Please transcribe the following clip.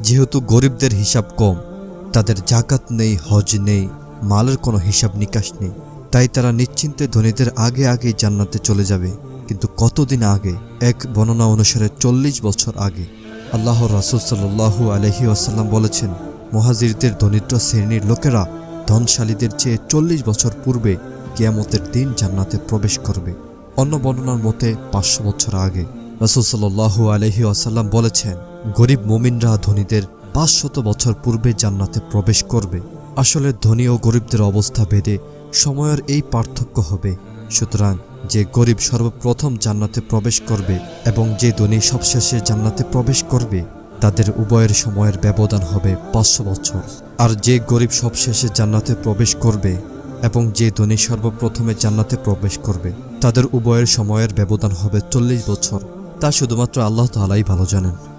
যেহেতু গরিবদের হিসাব কম, তাদের জাকাত নেই, হজ নেই, মালের কোনো হিসাব নিকাশ নেই। তাই তারা নিশ্চিন্তে ধনীদের আগে আগেই জান্নাতে চলে যাবে। কিন্তু কতদিন আগে? এক বর্ণনা অনুসারে চল্লিশ বছর আগে। আল্লাহর রাসুল সাল্লু আলহি আসাল্লাম বলেছেন, মহাজিরদের দরিদ্র শ্রেণির লোকেরা ধনশালীদের চেয়ে চল্লিশ বছর পূর্বে কিয়ামতের দিন জান্নাতে প্রবেশ করবে। অন্য বর্ণনার মতে পাঁচশো বছর আগে। রাসুল সাল্লু আলহি আসাল্লাম বলেছেন গরিব মুমিনরা ধনীদের পাঁচশত বছর পূর্বে জান্নাতে প্রবেশ করবে। আসলে ধনী ও গরিবদের অবস্থা ভেদে সময়ের এই পার্থক্য হবে। সুতরাং যে গরিব সর্বপ্রথম জান্নাতে প্রবেশ করবে এবং যে ধনী সবশেষে জান্নাতে প্রবেশ করবে, তাদের উভয়ের সময়ের ব্যবধান হবে পাঁচশো বছর। আর যে গরিব সবশেষে জান্নাতে প্রবেশ করবে এবং যে ধনী সর্বপ্রথমে জান্নাতে প্রবেশ করবে, তাদের উভয়ের সময়ের ব্যবধান হবে চল্লিশ বছর। তা শুধুমাত্র আল্লাহ তালাই ভালো জানেন।